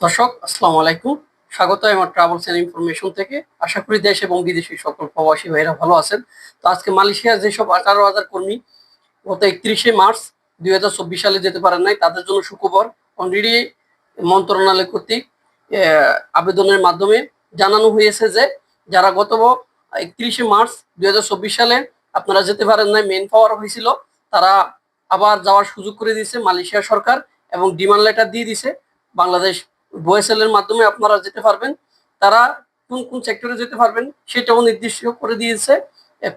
দর্শক, আসসালামু আলাইকুম। স্বাগত আমার ট্রাভেলস এন্ড ইনফরমেশন থেকে। আশা করি দেশ এবং বিদেশি সকল প্রবাসী ভাইরা ভালো আছেন। তো আজকে মালয়েশিয়ার যেসব আঠারো হাজার কর্মী গত একত্রিশে মার্চ দুই হাজার চব্বিশ সালে যেতে পারেন নাই, তাদের জন্য সুখবর অলরেডি মন্ত্রণালয় কর্তৃক আবেদনের মাধ্যমে জানানো হয়েছে যে যারা গত একত্রিশে মার্চ দুই হাজার চব্বিশ সালে আপনারা যেতে পারেন নাই মেন পাওয়ার হয়েছিল তারা আবার যাওয়ার সুযোগ করে দিয়েছে মালয়েশিয়া সরকার এবং ডিমান্ড লেটার দিয়ে দিছে বাংলাদেশ ভয়েসেল এর মাধ্যমে আপনারা যেতে পারবেন। তারা কোন কোন সেক্টরে যেতে পারবেন সেটাও নির্দিষ্ট করে দিয়েছে।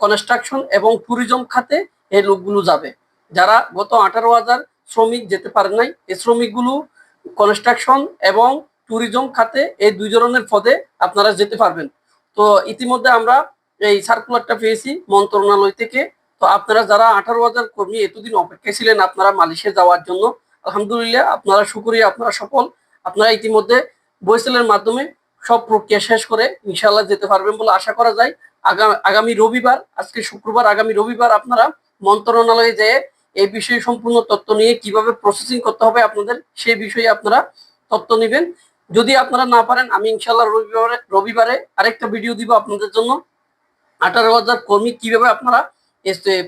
কনস্ট্রাকশন এবং ট্যুরিজম খাতে এই লোকগুলো যাবে। যারা গত আঠারো হাজার শ্রমিক যেতে পারেন নাই এই শ্রমিকগুলো কনস্ট্রাকশন এবং ট্যুরিজম খাতে এই দুই ধরনের পদে আপনারা যেতে পারবেন। তো ইতিমধ্যে আমরা এই সার্কুলারটা পেয়েছি মন্ত্রণালয় থেকে। তো আপনারা যারা আঠারো হাজার কর্মী এতদিন অপেক্ষায় ছিলেন, আপনারা মালয়েশিয়া যাওয়ার জন্য, আলহামদুলিল্লাহ আপনারা, শুক্রিয়া, আপনারা সফল আপনারা ইতিমধ্যে বইসেলের মাধ্যমে সব প্রক্রিয়া শেষ করে ইনশাল্লাহ যেতে পারবেন বলে আশা করা যায়। আগামী রবিবার, আজকে শুক্রবার, আগামী রবিবার আপনারা মন্ত্রণালয়ে যেয়ে এই বিষয়ে সম্পূর্ণ তথ্য নিয়ে কীভাবে প্রসেসিং করতে হবে আপনাদের, সেই বিষয়ে আপনারা তথ্য নেবেন। যদি আপনারা না পারেন, আমি ইনশাল্লাহ রবিবারে রবিবারে আরেকটা ভিডিও দিব আপনাদের জন্য। আঠারো হাজার কর্মী কীভাবে আপনারা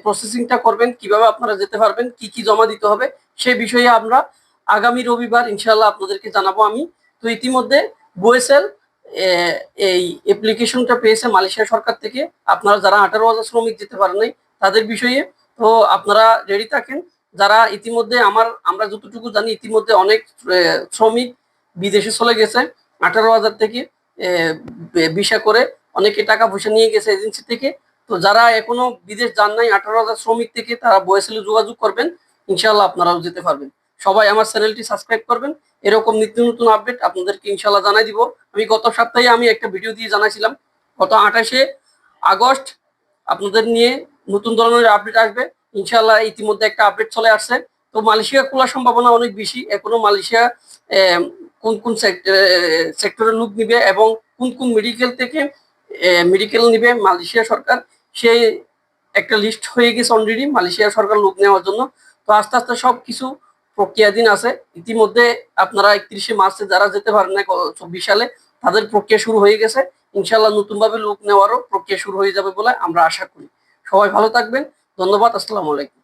প্রসেসিংটা করবেন, কীভাবে আপনারা যেতে পারবেন, কি কি জমা দিতে হবে, সেই বিষয়ে আমরা আগামী রবিবার ইনশাল্লাহ আপনাদেরকে জানাব আমি। তো ইতিমধ্যে বোয়েসেল এই অ্যাপ্লিকেশনটা পেয়েছে মালয়েশিয়া সরকার থেকে। আপনারা যারা আঠারো হাজার শ্রমিক যেতে পারেন নাই, তাদের বিষয়ে তো আপনারা রেডি থাকেন। যারা ইতিমধ্যে আমার, আমরা যতটুকু জানি, ইতিমধ্যে অনেক শ্রমিক বিদেশে চলে গেছে। আঠারো হাজার থেকে ভিসা করে অনেকে টাকা পয়সা নিয়ে গেছে এজেন্সি থেকে। তো যারা এখনও বিদেশ যান নাই, আঠারো হাজার শ্রমিক থেকে তারা বয়েসেলে যোগাযোগ করবেন। ইনশাল্লাহ আপনারাও যেতে পারবেন। সবাই আমার চ্যানেলটি সাবস্ক্রাইব করবেন। এরকম নিত্য নতুন আপডেট আপনাদেরকে ইনশাল্লাহ জানাই দিব। আমি গত সপ্তাহে আমি একটা ভিডিও দিয়ে জানাইছিলাম। গত আঠাশে আগস্ট আপনাদের নিয়ে নতুন ধরনের আপডেট আসবে। ইনশাল্লাহ ইতিমধ্যে একটা আপডেট চলে আসছে। তো মালয়েশিয়া খোলার সম্ভাবনা অনেক বেশি। এখনও মালয়েশিয়া কোন কোন সেক্টরের লোক নিবে এবং কোন কোন মেডিকেল থেকে মেডিকেল নিবে মালয়েশিয়া সরকার, সেই একটা লিস্ট হয়ে গেছে অলরেডি মালয়েশিয়া সরকার লোক নেওয়ার জন্য। তো আস্তে আস্তে সব কিছু প্রক্রিয়াধীন আছে। ইতিমধ্যে আপনারা একত্রিশে মার্চে যারা যেতে পারেন না চব্বিশ সালে, তাদের প্রক্রিয়া শুরু হয়ে গেছে। ইনশাল্লাহ নতুনভাবে লোক নেওয়ারও প্রক্রিয়া শুরু হয়ে যাবে বলে আমরা আশা করি। সবাই ভালো থাকবেন। ধন্যবাদ। আসসালামু আলাইকুম।